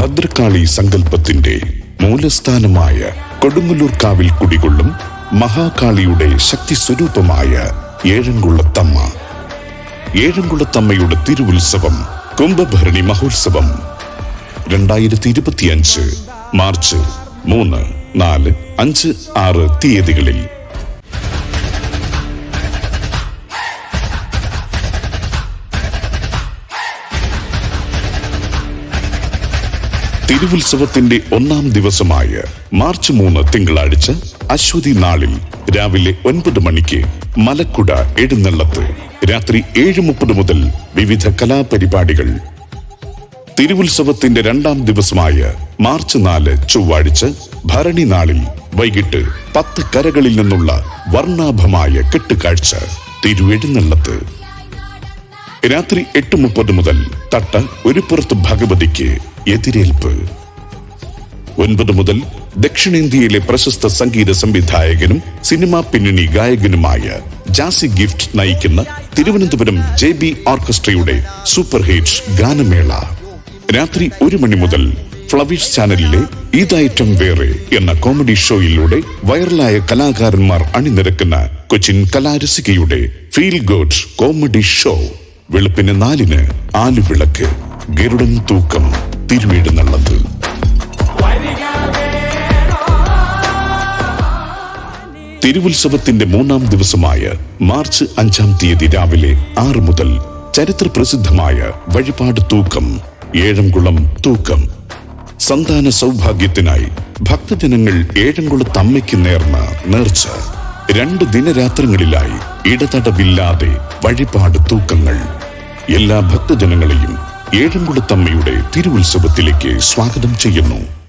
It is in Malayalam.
ഭദ്രകാളി സങ്കല്പത്തിന്റെ മൂലസ്ഥാനമായ കൊടുങ്ങല്ലൂർ കാവിൽ കുടികൊള്ളും മഹാകാളിയുടെ ശക്തി സ്വരൂപമായ ഏഴംകുളത്തമ്മ. ഏഴംകുളത്തമ്മയുടെ തിരുവുത്സവം കുംഭഭരണി മഹോത്സവം. രണ്ടായിരത്തി ഇരുപത്തിയഞ്ച് മാർച്ച് മൂന്ന് നാല് അഞ്ച് ആറ് തീയതികളിൽ തിരുവുത്സവത്തിന്റെ ഒന്നാം ദിവസമായ മാർച്ച് മൂന്ന് തിങ്കളാഴ്ച അശ്വതി നാളിൽ രാവിലെ ഒൻപത് മണിക്ക് മലക്കുട എഴുന്നള്ളത്ത് രാത്രി ഏഴ് മുപ്പത് മുതൽ വിവിധ കലാപരിപാടികൾ. തിരുവുത്സവത്തിന്റെ രണ്ടാം ദിവസമായ മാർച്ച് നാല് ചൊവ്വാഴ്ച ഭരണി നാളിൽ വൈകിട്ട് പത്ത് കരകളിൽ നിന്നുള്ള വർണാഭമായ കെട്ടുകാഴ്ച. തിരുവെഴുന്നള്ളത്ത് രാത്രി എട്ട് മുപ്പത് മുതൽ തട്ട ഒരു പുറത്ത് ഭഗവതിക്ക് എതിരേൽപ്പ്. ഒൻപത് മുതൽ ദക്ഷിണേന്ത്യയിലെ പ്രശസ്ത സംഗീത സംവിധായകനും സിനിമാ പിന്നണി ഗായകനുമായ ജാസി ഗിഫ്റ്റ് നയിക്കുന്ന തിരുവനന്തപുരം ജെ ബി ഓർക്കസ്ട്രയുടെ സൂപ്പർ ഹിറ്റ് ഗാനമേള. രാത്രി ഒരു മണി മുതൽ ഫ്ലവിഷ് ചാനലിലെ ഈതായിട്ടം വേറെ എന്ന കോമഡി ഷോയിലൂടെ വൈറലായ കലാകാരന്മാർ അണിനിരക്കുന്ന കൊച്ചിൻ കലാരസികയുടെ ഫീൽ ഗുഡ് കോമഡി ഷോ. വെളുപ്പിന് നാലിന് ആലുവിളക്ക്. ഗരുഡൻ തൂക്കം തിരുവീട് തിരുവെഴുന്നള്ളത് തിരുവുത്സവത്തിന്റെ മൂന്നാം ദിവസമായ മാർച്ച് അഞ്ചാം തീയതി രാവിലെ ആറ് മുതൽ ചരിത്ര പ്രസിദ്ധമായ വഴിപാട് തൂക്കം ഏഴംകുളം തൂക്കം. സന്താന സൗഭാഗ്യത്തിനായി ഭക്തജനങ്ങൾ ഏഴംകുളത്ത് അമ്മയ്ക്ക് നേർന്ന നേർച്ച. രണ്ട് ദിനരാത്രങ്ങളിലായി ഇടതടവില്ലാതെ വഴിപാട് തൂക്കങ്ങൾ. എല്ലാ ഭക്തജനങ്ങളെയും ഏഴംകുളത്തമ്മയുടെ തിരുവുത്സവത്തിലേക്ക് സ്വാഗതം ചെയ്യുന്നു.